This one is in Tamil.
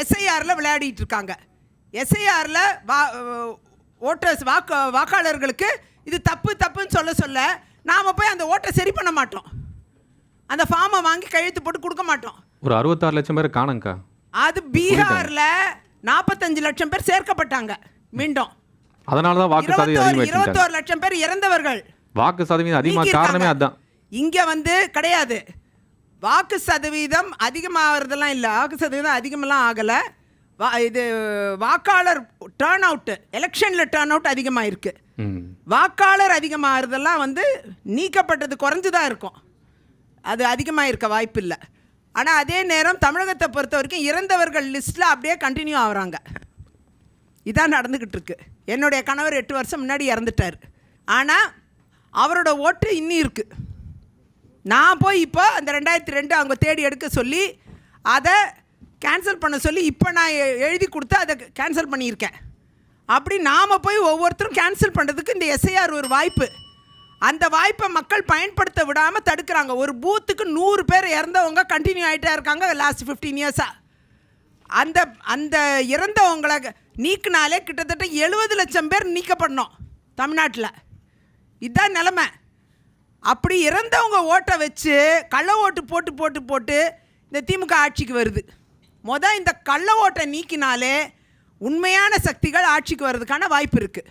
எஸ்ஐஆரில் விளையாடிட்டு இருக்காங்க எஸ்ஐஆரில் வா ஓட்டர்ஸ் வாக்கு வாக்காளர்களுக்கு இது தப்பு தப்புன்னு சொல்ல சொல்ல நாம் போய் அந்த ஓட்டை சரி பண்ண மாட்டோம். அந்த ஃபார்மை வாங்கி கையெழுத்து போட்டு கொடுக்க மாட்டோம். ஒரு அறுபத்தாறு லட்சம் பேர் காணுங்கக்கா அது பீகாரில் நாற்பத்தஞ்சு லட்சம் பேர் சேர்க்கப்பட்டாங்க மீண்டும். அதனால தான் வாக்கு சதவீதம் இருபத்தோரு லட்சம் பேர் இறந்தவர்கள். வாக்கு சதவீதம் அதிகமாக காரணமே அதான். இங்க வந்து கிடையாது. வாக்கு சதவீதம் அதிகமாகிறதெல்லாம் இல்லை. வாக்கு சதவீதம் அதிகமெல்லாம் ஆகலை. வா இது வாக்காளர் டேர்ன் அவுட்டு எலெக்ஷனில் டேர்ன் அவுட் அதிகமாக இருக்கு ம். வாக்காளர் அதிகமாகிறதெல்லாம் வந்து நீக்கப்பட்டது குறைஞ்சு தான் இருக்கும். அது அதிகமாக இருக்க வாய்ப்பு இல்லை ஆனால் அதே நேரம் தமிழகத்தை பொறுத்த வரைக்கும் இறந்தவர்கள் லிஸ்ட்டில் அப்படியே கண்டினியூ ஆகுறாங்க. இதான் நடந்துக்கிட்டு இருக்கு. என்னுடைய கணவர் எட்டு வருஷம் முன்னாடி இறந்துட்டார். ஆனால் அவரோட ஓட்டு இன்னும் இருக்கு. நான் போய் இப்போ அந்த ரெண்டாயிரத்தி ரெண்டு அவங்க தேடி எடுக்க சொல்லி அதை கேன்சல் பண்ண சொல்லி இப்போ நான் எ- எழுதி கொடுத்து அதை கேன்சல் பண்ணியிருக்கேன். அப்படி நாம் போய் ஒவ்வொருத்தரும் கேன்சல் பண்ணுறதுக்கு இந்த எஸ்ஐஆர் ஒரு வாய்ப்பு. அந்த வாய்ப்பை மக்கள் பயன்படுத்த விடாமல் தடுக்கிறாங்க. ஒரு பூத்துக்கு நூறு பேர் இறந்தவங்க கண்டினியூ ஆகிட்டே இருக்காங்க லாஸ்ட் ஃபிஃப்டீன் இயர்ஸாக அந்த அந்த இறந்தவங்களை நீக்கினாலே கிட்டத்தட்ட எழுபது லட்சம் பேர் நீக்கப்படணும் தமிழ்நாட்டில். இதுதான் நிலமை. அப்படி இறந்தவங்க ஓட்டை வச்சு கள்ள ஓட்டு போட்டு போட்டு போட்டு இந்த திமுக ஆட்சிக்கு வருது. மொதல் இந்த கள்ள ஓட்டை நீக்கினாலே உண்மையான சக்திகள் ஆட்சிக்கு வர்றதுக்கான வாய்ப்பு இருக்குது